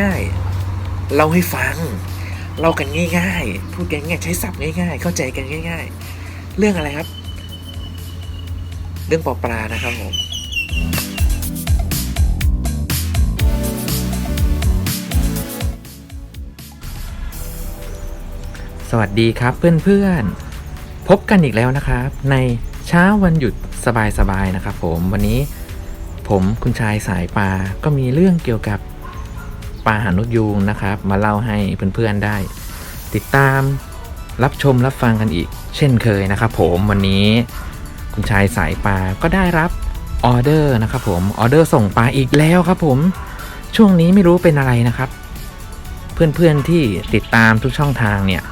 ง่ายๆ เล่าให้ฟัง เล่ากันง่าย ๆ พูดกันง่ายๆใช้ศัพท์ง่าย ๆ เข้าใจกันง่าย ๆ เรื่องอะไรครับ เรื่องปอปลานะครับผมสวัสดีครับเพื่อนๆ พบกันอีกแล้วนะครับ ในเช้าวันหยุดสบายๆนะครับผมวันนี้ผมคุณชายสายปลาก็มีเรื่องเกี่ยวกับ ปลาหานกยูงนะครับ มาเล่าให้เพื่อนๆได้ ติดตามรับชมรับฟังกันอีก เช่นเคยนะครับ ผมวันนี้คุณชายสายปลาก็ได้รับออเดอร์นะครับผมออเดอร์ส่งปลาอีกแล้วครับผมช่วงนี้ไม่รู้เป็นอะไรนะครับ เพื่อนๆที่ติดตามทุกช่องทางเนี่ย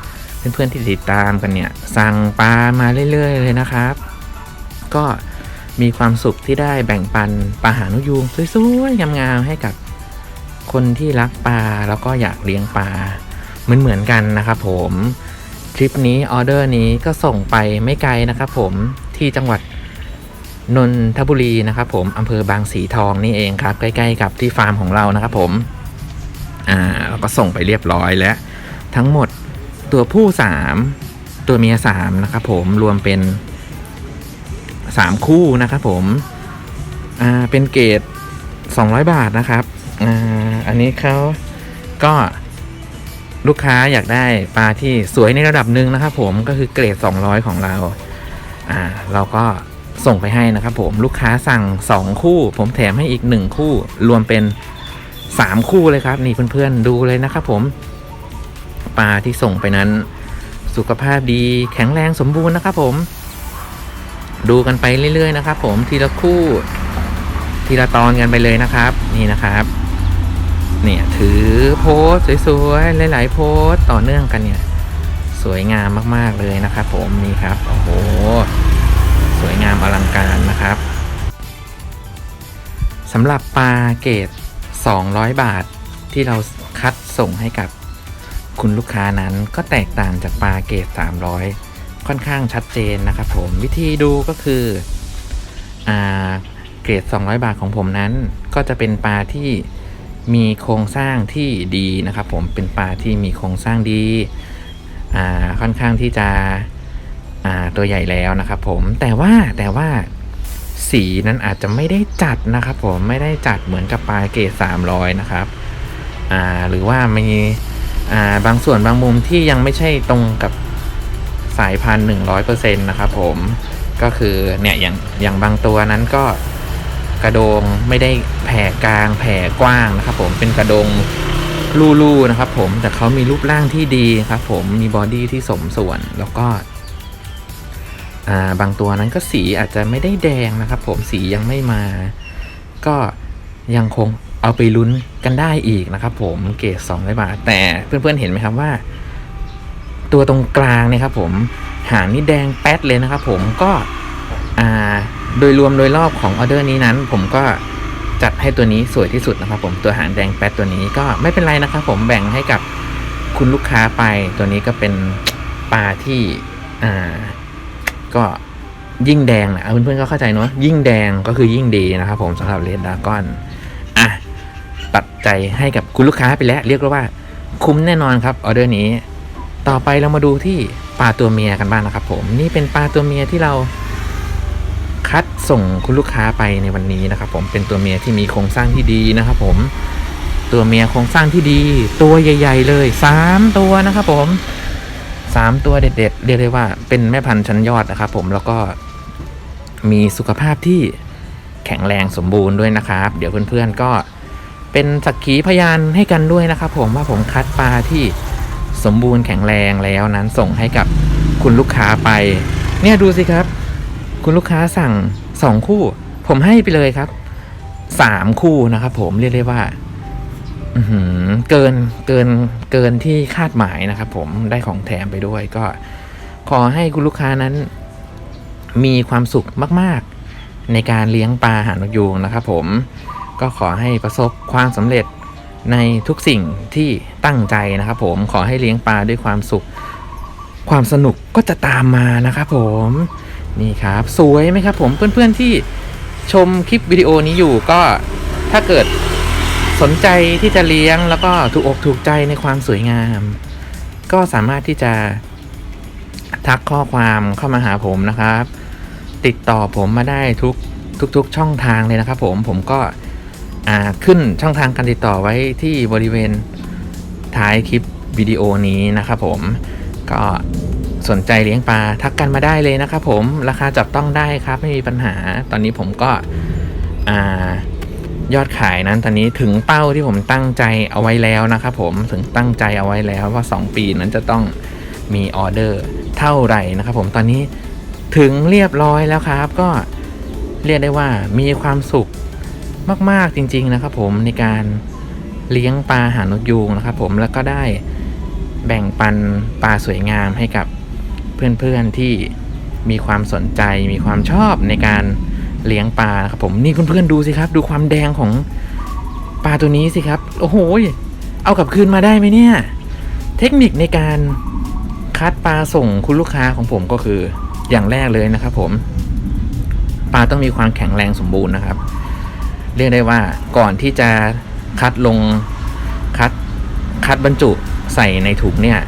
เพื่อนๆที่ติดตามกันเนี่ย สั่งปลามาเรื่อย ๆ เลยนะครับ ก็มีความสุขที่ได้แบ่งปันปลาหานกยูงสวยๆงามๆให้กับ คนที่รักปลาแล้วก็อยากเลี้ยงปลาเหมือนๆกันนะครับผมทริปนี้ออเดอร์นี้ก็ส่งไปไม่ไกลนะครับผมที่จังหวัดนนทบุรีนะครับผมอำเภอบางสีทองนี่เองครับ ใกล้ๆกับที่ฟาร์มของเรานะครับผมอ่าเราก็ส่งไปเรียบร้อยแล้ว ทั้งหมดตัวผู้ 3 ตัวเมีย3นะครับผมรวมเป็น 3 คู่นะครับผมอ่าเป็นเกรด200 บาทนะครับ อ่าอันนี้เขาก็ลูกค้าอยากได้ปลาที่สวยในระดับหนึ่งนะครับผมก็คือเกรด 200 ของเรา อ่า เราก็ส่งไปให้นะครับผมลูกค้าสั่ง 2 คู่ ผมแถมให้อีก 1 คู่ รวมเป็น 3 คู่เลยครับ นี่เพื่อนๆดูเลยนะครับผม ปลาที่ส่งไปนั้น สุขภาพดีแข็งแรงสมบูรณ์นะครับผม ดูกันไปเรื่อยๆนะครับผมทีละคู่ ทีละตอนกันไปเลยนะครับ นี่นะครับ เนี่ยถือโพสสวยๆหลายๆโพสต่อเนื่องกันเนี่ย สวยงามมากๆเลยนะครับผมนี่ครับโอ้โหสวยงามอลังการนะครับสำหรับปลาเกรด200 บาทที่เราคัดส่งให้กับคุณลูกค้านั้นก็แตกต่างจากปลาเกรด300 ค่อนข้างชัดเจนนะครับผมวิธีดูก็คืออ่าเกรด 200 บาทของผมนั้น ก็จะเป็นปลาที่ มีโครงสร้างที่ดีนะครับผมเป็นปลาที่มีโครงสร้างดีอ่าค่อนข้างที่จะอ่าตัวใหญ่แล้วนะครับผมแต่ว่าแต่ว่าสีนั้นอาจจะไม่ได้จัดนะครับผมไม่ได้จัดเหมือนกับปลาเกรด300 นะครับอ่าหรือว่ามีอ่าบางส่วนบางมุมที่ยังไม่ใช่ตรงกับสายพันธุ์หนึ่งร้อยเปอร์เซ็นต์นะครับผมก็คือเนี่ยอย่างอย่างบางตัวนั้นก็ กระโดงไม่ได้แผ่กลางแผ่กว้างนะครับผมเป็นกระโดงลู่ๆนะครับผมแต่เขามีรูปร่างที่ดีครับผมมีบอดี้ที่สมส่วนแล้วก็าบางตัวนั้นก็สีอาจจะไม่ได้แดงนะครับ ผมสียังไม่มา ก็ยังคงเอาไปลุ้นกันได้อีกนะครับ ผมเกรดสองร้อยบาท แต่เพื่อนๆเห็นไหมครับว่า ตัวตรงกลางเนี่ยครับผมหางนี่แดงแป๊ดเลยนะครับ ผมก็ โดยรวมโดยรอบของออเดอร์นี้นั้น ผมก็จัดให้ตัวนี้สวยที่สุดนะครับผมตัวหางแดงแป๊ดตัวนี้ก็ไม่เป็นไรนะครับผมแบ่งให้กับคุณลูกค้าไปตัวนี้ก็เป็นปลาที่อ่าก็ยิ่งแดงนะเพื่อนๆก็เข้าใจเนอะยิ่งแดงก็คือยิ่งดีนะครับผมสำหรับเลดดาก้อนอะตัดใจให้กับคุณลูกค้าไปแล้ว เรียกว่าคุ้มแน่นอนครับออเดอร์นี้ ต่อไปเรามาดูที่ปลาตัวเมียกันบ้างนะครับผมนี่เป็นปลาตัวเมียที่เรา คัดส่งคุณลูกค้าไปในวันนี้นะครับ ผมเป็นตัวเมียที่มีโครงสร้างที่ดีนะครับผมตัวเมียโครงสร้างที่ดี ตัวใหญ่ ๆ เลยสามตัวนะครับผมสามตัวเด็ด ๆ เรียกได้ว่าเป็นแม่พันธุ์ชั้นยอดนะครับผมแล้วก็มีสุขภาพที่แข็งแรงสมบูรณ์ด้วยนะครับ เดี๋ยวเพื่อนๆก็เป็นสักขีพยานให้กันด้วยนะครับ ผมว่าผมคัดปลาที่สมบูรณ์แข็งแรงแล้วนั้นส่งให้กับคุณลูกค้าไป เนี่ยดูสิครับ คุณลูกค้าสั่งสองคู่ ผมให้ไปเลยครับสามคู่นะครับผมเรียกได้ว่าเกินเกินเกินที่คาดหมายนะครับผมได้ของแถมไปด้วยก็ ขอให้คุณลูกค้านั้น มีความสุขมาก ๆ ในการเลี้ยงปลาหางนกยูงนะครับผมก็ขอให้ประสบความสำเร็จในทุกสิ่งที่ตั้งใจนะครับผมขอให้เลี้ยงปลาด้วยความสุข ความสนุกก็จะตามมานะครับผม นี่ครับ สวยไหมครับผมเพื่อนๆที่ชมคลิปวิดีโอนี้อยู่ก็ถ้าเกิดสนใจที่จะเลี้ยงแล้วก็ถูกอกถูกใจในความสวยงาม ก็สามารถที่จะทักข้อความเข้ามาหาผมนะครับ ติดต่อผมมาได้ทุกทุกๆช่องทางเลยนะครับ ผมผมก็ขึ้นช่องทางการติดต่อไว้ที่บริเวณท้ายคลิปวิดีโอนี้นะครับผมก็ สนใจเลี้ยงปลาทักกันมาได้เลยนะครับผมราคาจับต้องได้ครับไม่มีปัญหา ตอนนี้ผมก็ยอดขายนั้นตอนนี้ถึงเป้าที่ผมตั้งใจเอาไว้แล้วนะครับผมถึงตั้งใจเอาไว้แล้วว่า 2 ปีนั้นจะต้องมีออเดอร์เท่าไหร่นะครับผมตอนนี้ถึงเรียบร้อยแล้วครับ ก็เรียกได้ว่ามีความสุขมาก ๆ จริง ๆ นะครับผมในการเลี้ยงปลาหางนกยูงนะครับผมแล้วก็ได้แบ่งปันปลาสวยงามให้กับ เพื่อนๆที่มีความสนใจมีความชอบในการเลี้ยงปลานะครับผมนี่เพื่อนๆดูสิครับ ดูความแดงของปลาตัวนี้สิครับ โอ้โหเอากลับคืนมาได้ไหมเนี่ย เทคนิคในการคัดปลาส่งคุณลูกค้าของผมก็คืออย่างแรกเลยนะครับ ผม ปลาต้องมีความแข็งแรงสมบูรณ์นะครับ เรียกได้ว่าก่อนที่จะคัดลงคัดคัดบรรจุใส่ในถุงเนี่ย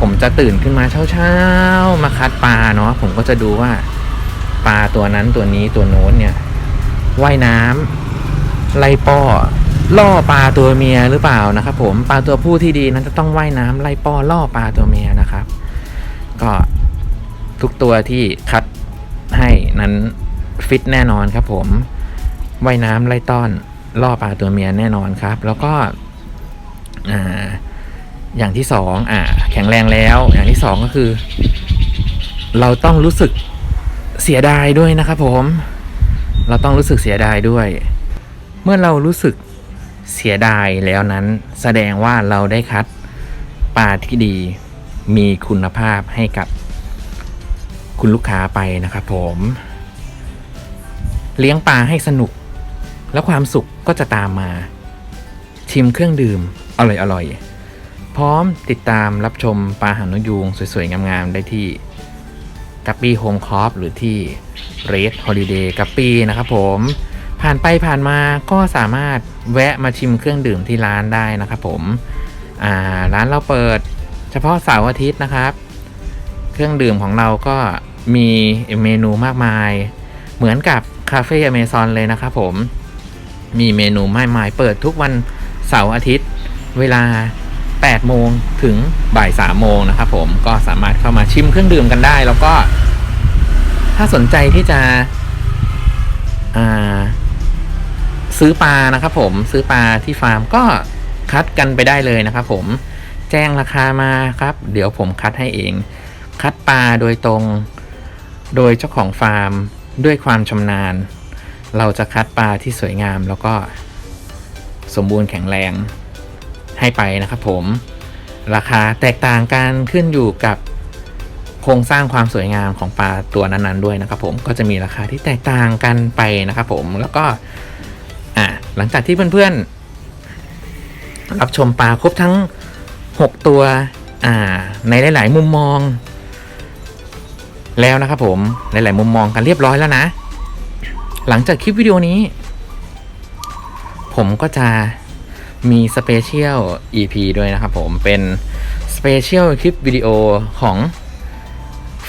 ผมจะตื่นขึ้นมาเช้าๆ มาคัดปลาเนาะผมก็จะดูว่าปลาตัวนั้นตัวนี้ตัวโน้นเนี่ยว่ายน้ำไล่ป้อ ล่อปลาตัวเมียหรือเปล่านะครับ ผมปลาตัวผู้ที่ดีนั้นจะต้องว่ายน้ำไล่ป้อล่อปลาตัวเมียนะครับ ก็ทุกตัวที่คัดให้นั้นฟิตแน่นอนครับ ผมว่ายน้ำไล่ต้อนล่อปลาตัวเมียแน่นอนครับ แล้วก็อ่า อย่างที่สองอ่าแข็งแรงแล้ว อย่างที่สองก็คือ เราต้องรู้สึกเสียดายด้วยนะครับผม เราต้องรู้สึกเสียดายด้วย เมื่อเรารู้สึกเสียดายแล้วนั้น แสดงว่าเราได้คัดปลาที่ดีมีคุณภาพให้กับคุณลูกค้าไปนะครับผม เลี้ยงปลาให้สนุก แล้วความสุขก็จะตามมา ชิมเครื่องดื่มอร่อยๆ พร้อมติดตามรับชมปลาหางนกยูงสวยๆ งามๆ ได้ที่กัปปี้โฮมคอฟหรือที่เรดฮอลิเดย์กัปปี้นะครับผม ผ่านไปผ่านมาก็สามารถแวะมาชิมเครื่องดื่มที่ร้านได้นะครับผมร้านเราเปิดเฉพาะเสาร์อาทิตย์นะครับ เครื่องดื่มของเราก็มีเมนูมากมาย เหมือนกับคาเฟ่อเมซอนเลยนะครับผม มีเมนูมากมายเปิดทุกวันเสาร์อาทิตย์ เวลา 8 โมงถึงบ่าย3โมงนะครับผมก็สามารถเข้ามาชิมเครื่องดื่มกันได้ แล้วก็ ถ้าสนใจที่จะอ่าซื้อปลานะครับผมซื้อปลาที่ฟาร์มก็คัดกันไปได้เลยนะครับผมแจ้งราคามาครับ เดี๋ยวผมคัดให้เอง คัดปลาโดยตรง โดยเจ้าของฟาร์มด้วยความชำนาญ เราจะคัดปลาที่สวยงามแล้วก็สมบูรณ์แข็งแรง ให้ไปนะครับผม ราคาแตกต่างกันขึ้นอยู่กับโครงสร้างความสวยงามของปลาตัวนั้นๆด้วยนะครับผมก็จะมีราคาที่แตกต่างกันไปนะครับผมแล้วก็อ่าหลังจากที่เพื่อนๆ รับชมปลาครบทั้ง 6 ตัวอ่าในหลาย ๆ มุมมอง แล้วนะครับผมหลาย ๆ มุมมองกันเรียบร้อยแล้วนะ หลังจากคลิปวิดีโอนี้ ผมก็จะ มีสเปเชียล EP ด้วยนะครับผมเป็นสเปเชียลคลิปวิดีโอของ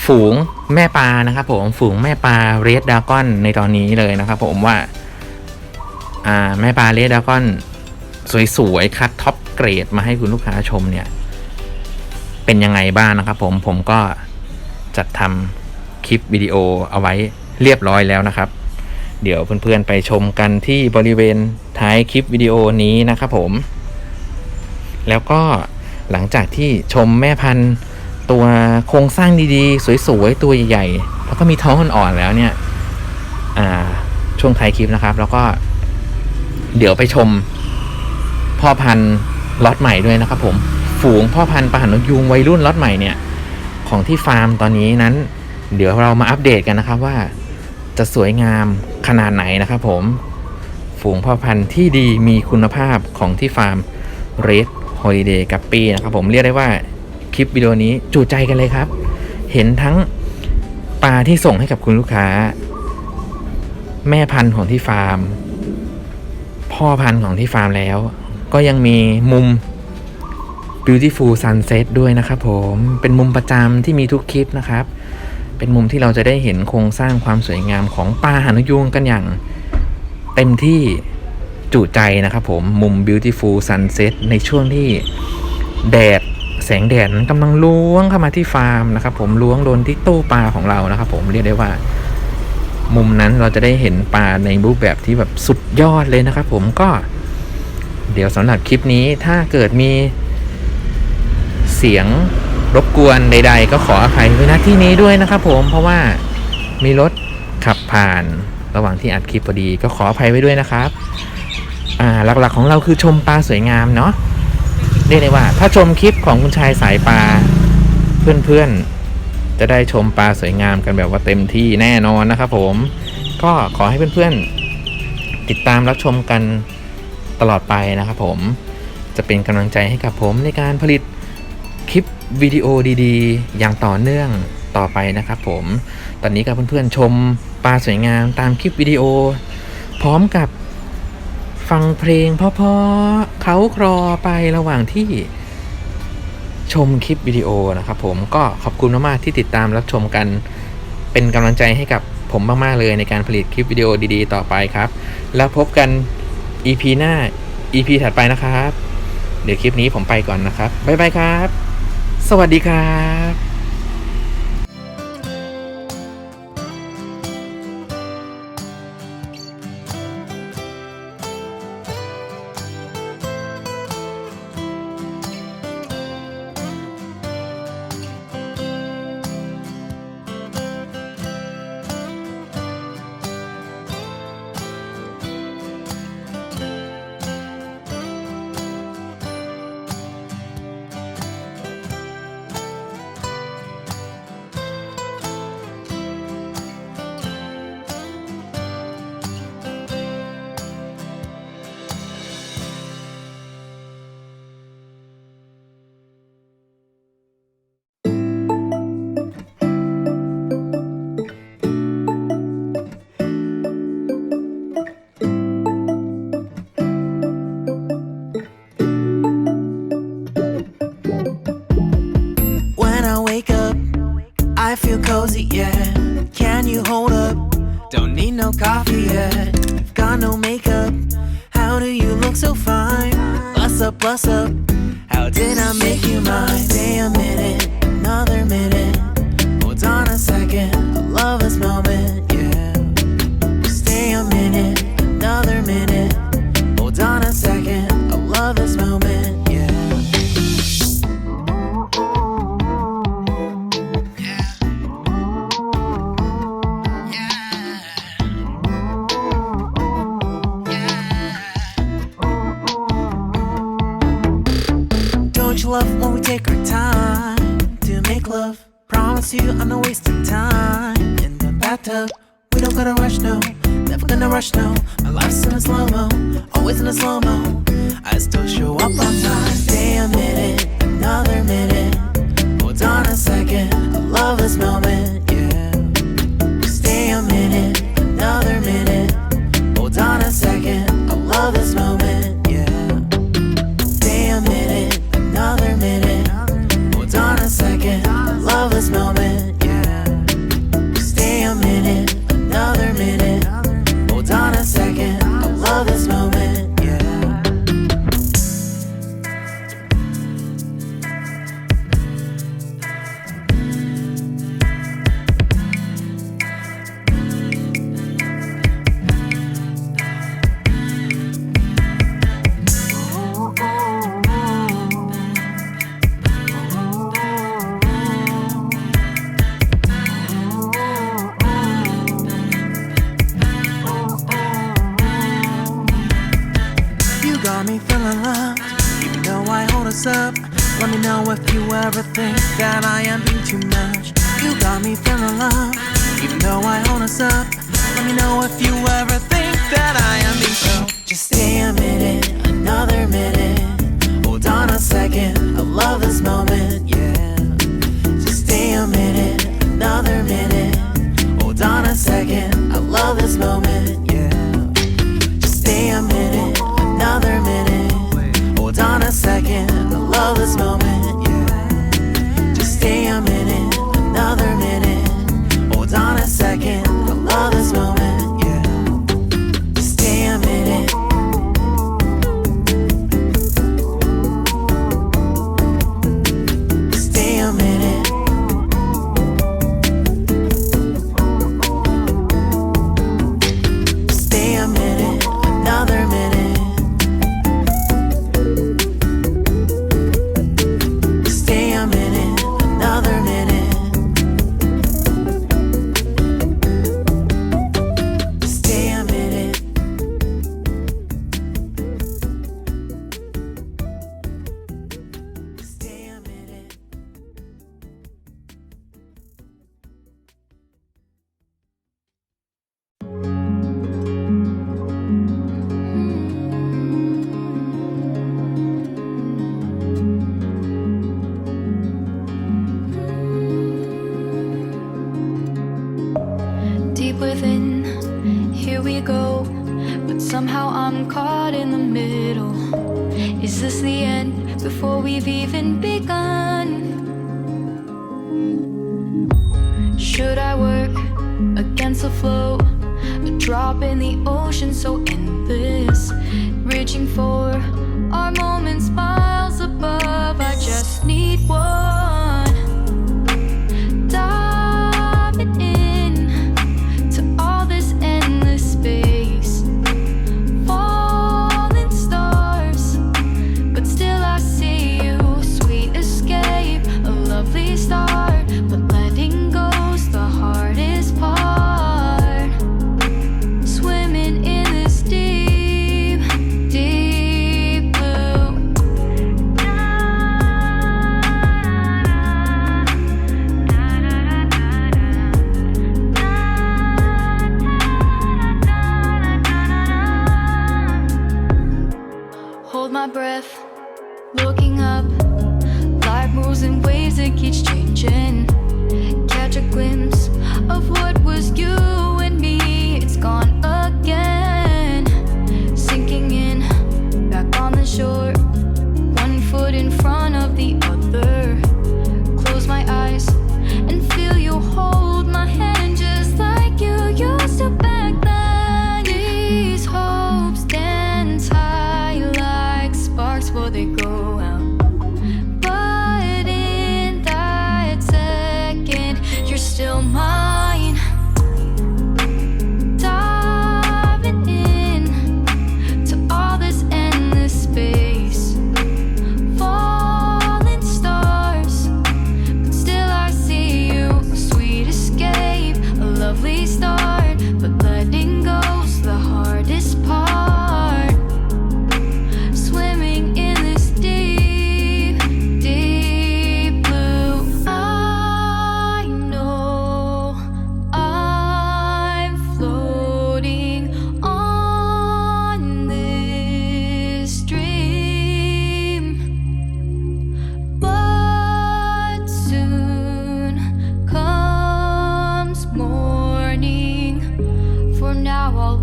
ฝูงแม่ปลานะครับผมฝูงแม่ปลาเรดดากอนในตอนนี้เลยนะครับผมว่าอ่าแม่ปลาเรดดากอนสวยๆคัดท็อปเกรดมาให้คุณลูกค้าชมเนี่ย เป็นยังไงบ้างนะครับผมผมก็จัดทำคลิปวิดีโอเอาไว้เรียบร้อยแล้วนะครับ เดี๋ยวเพื่อนๆไปชมกันที่บริเวณท้ายคลิปวิดีโอนี้นะครับผม แล้วก็หลังจากที่ชมแม่พันธุ์ตัวโครงสร้างดีๆ สวยๆ ตัวใหญ่ๆ แล้วก็มีท้องอ่อนๆแล้วเนี่ยช่วงท้ายคลิปนะครับ แล้วก็เดี๋ยวไปชมพ่อพันธุ์ล็อตใหม่ด้วยนะครับ ผม ฝูงพ่อพันธุ์ปลาหันนกยูงวัยรุ่นล็อตใหม่เนี่ยของที่ฟาร์มตอนนี้นั้น เดี๋ยวเรามาอัปเดตกันนะครับว่าจะสวยงาม ขนาดไหนนะครับผม ฝูงพ่อพันธุ์ที่ดีมีคุณภาพของที่ฟาร์ม Red Holiday กับปีนะครับผมเรียกได้ว่าคลิปวิดีโอนี้จูใจกันเลยครับ เห็นทั้งปลาที่ส่งให้กับคุณลูกค้า แม่พันธุ์ของที่ฟาร์มพพ่อพันธุ์ของที่ฟาร์มแล้ว ก็ยังมีมุม beautiful sunset ด้วยนะครับผมเป็นมุมประจำที่มีทุกคลิปนะครับ เป็นมุมที่เราจะได้เห็นโครงสร้างความสวยงามของปลาหานุยูงกันอย่างเต็มที่จุใจนะครับผมมุม beautiful sunset ในช่วงที่แดดแสงแดดนั้นกำลังล้วงเข้ามาที่ฟาร์มนะครับผมล้วงโดนที่ตู้ปลาของเรานะครับผมเรียกได้ว่า มุมนั้นเราจะได้เห็นปลาในรูปแบบที่แบบสุดยอดเลยนะครับผมก็ เดี๋ยวสำหรับคลิปนี้ถ้าเกิดมีเสียง รบกวนใด ๆ ก็ขออภัยไว้ณที่นี้ด้วยนะครับผมเพราะว่ามีรถขับผ่านระหว่างที่อัดคลิปพอดีก็ขออภัยไว้ด้วยนะครับ อ่าหลักๆของเราคือชมปลาสวยงามเนาะเรียกได้ว่า ถ้าชมคลิปของคุณชายสายปลาเพื่อนๆ จะได้ชมปลาสวยงามกันแบบว่าเต็มที่แน่นอนนะครับผมก็ขอให้เพื่อนๆ ติดตามรับชมกันตลอดไปนะครับผมจะเป็นกำลังใจให้กับผมในการผลิต คลิปวิดีโอดีๆ อย่างต่อเนื่องต่อไปนะครับผม ตอนนี้กับเพื่อนๆชมปลาสวยงามตามคลิปวิดีโอ พร้อมกับฟังเพลงเพราะๆเขาครอไประหว่างที่ชมคลิปวิดีโอนะครับผมก็ขอบคุณมากๆที่ติดตามรับชมกัน เป็นกำลังใจให้กับผมมากๆเลยในการผลิตคลิปวิดีโอดีๆ ต่อไปครับ แล้วพบกัน EP หน้า EP ถัดไปนะครับ เดี๋ยวคลิปนี้ผมไปก่อนนะครับ บ๊ายบายครับ สวัสดีครับ Bust up. How did I make you mine? Stay a minute, wash now. the smell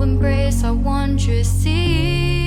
embrace our wondrous sea.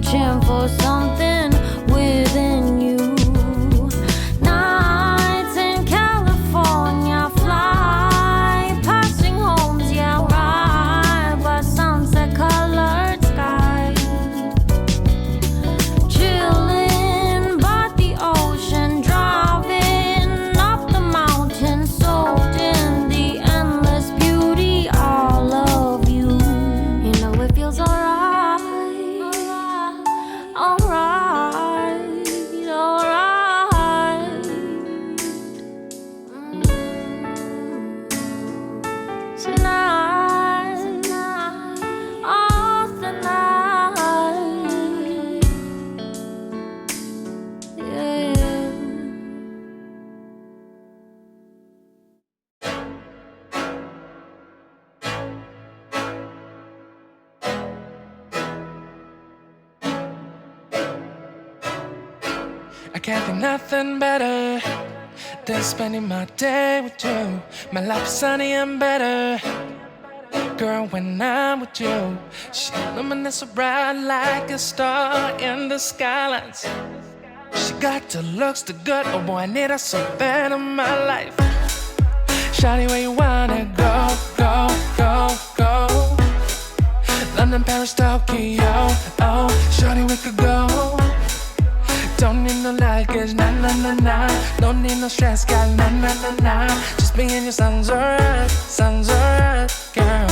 Reaching nothing better than spending my day with you. My life's sunny and better. Girl, when I'm with you, she illuminates so bright like a star in the skylines. She got the looks, the good, oh boy, I need her so bad in my life. Shawty, where you wanna go, go, go, go? London, Paris, Tokyo, oh, shawty, we could go. Don't need no light, cause na na na na. Don't need no stress, girl. na na na na. Just me and your sounds alright, sounds up, girl.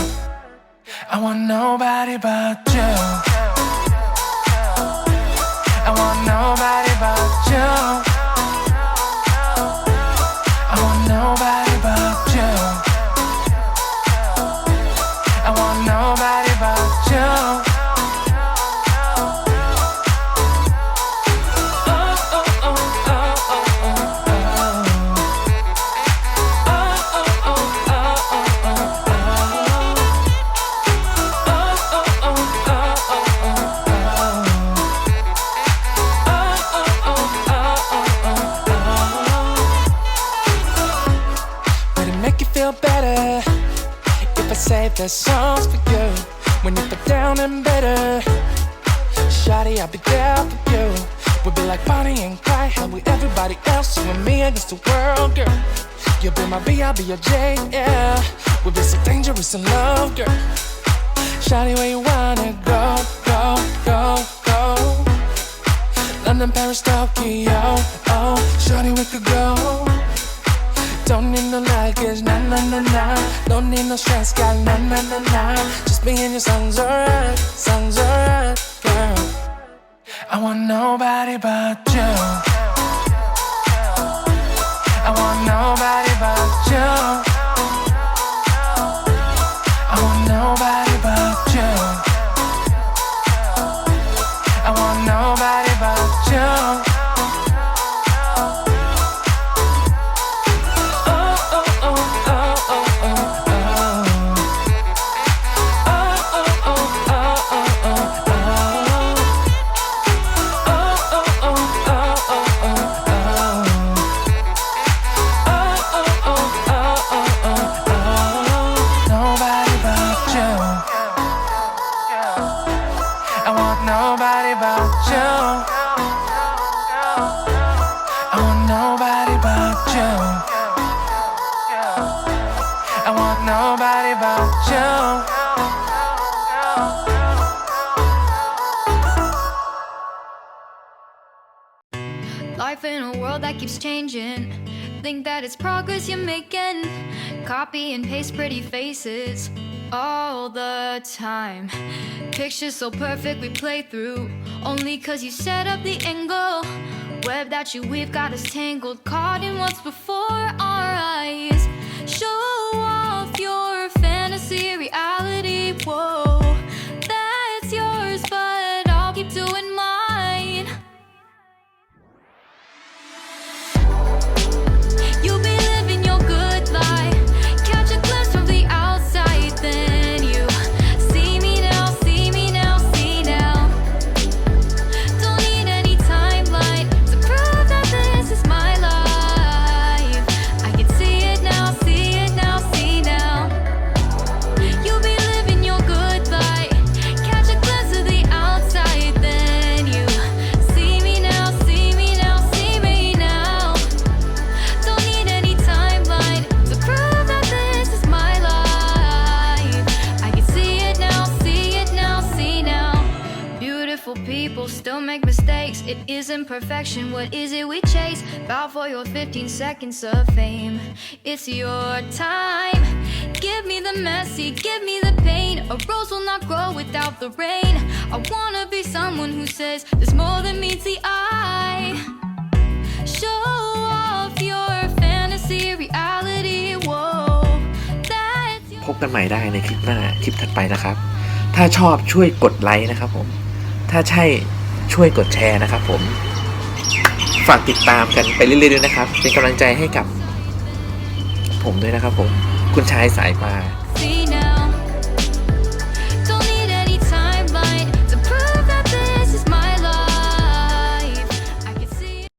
I want nobody but you. The songs for you when you feel down and bitter? Shawty, I'll be there for you. We'll be like Bonnie and Clyde, hell with everybody else, you and me against the world, girl. You'll be my B, I'll be your J, yeah. We'll be so dangerous in love, girl. Shawty, where you wanna go, go, go, go? London, Paris, Tokyo, oh, Shawty, we could go. Don't need no luggage, nah nah nah nah. Don't need no stress, girl, nah nah nah nah. Just being your son's alright, son's alright, girl. I want nobody but you. I want nobody but you. I want nobody you're making. Copy and paste pretty faces all the time. Pictures so perfect we play through. Only cause you set up the angle. Web that you weave got us tangled. Caught in what's before our eyes. Show off your fantasy reality. It isn't perfection, what is it we chase? Bow for your 15 seconds of fame. It's your time. Give me the messy, give me the pain. A rose will not grow without the rain. I wanna be someone who says there's more than meets the eye. Show off your fantasy, reality. Whoa, that's your พบกันใหม่ได้ในคลิปหน้า คลิปถัดไปนะครับ ถ้าชอบช่วยกดไลค์นะครับผม ถ้าใช่ ช่วยกดแชร์นะครับผม ฝากติดตามกันไปเรื่อยๆด้วยนะครับ เป็นกำลังใจให้กับ ผมด้วยนะครับผม คุณชายสายมา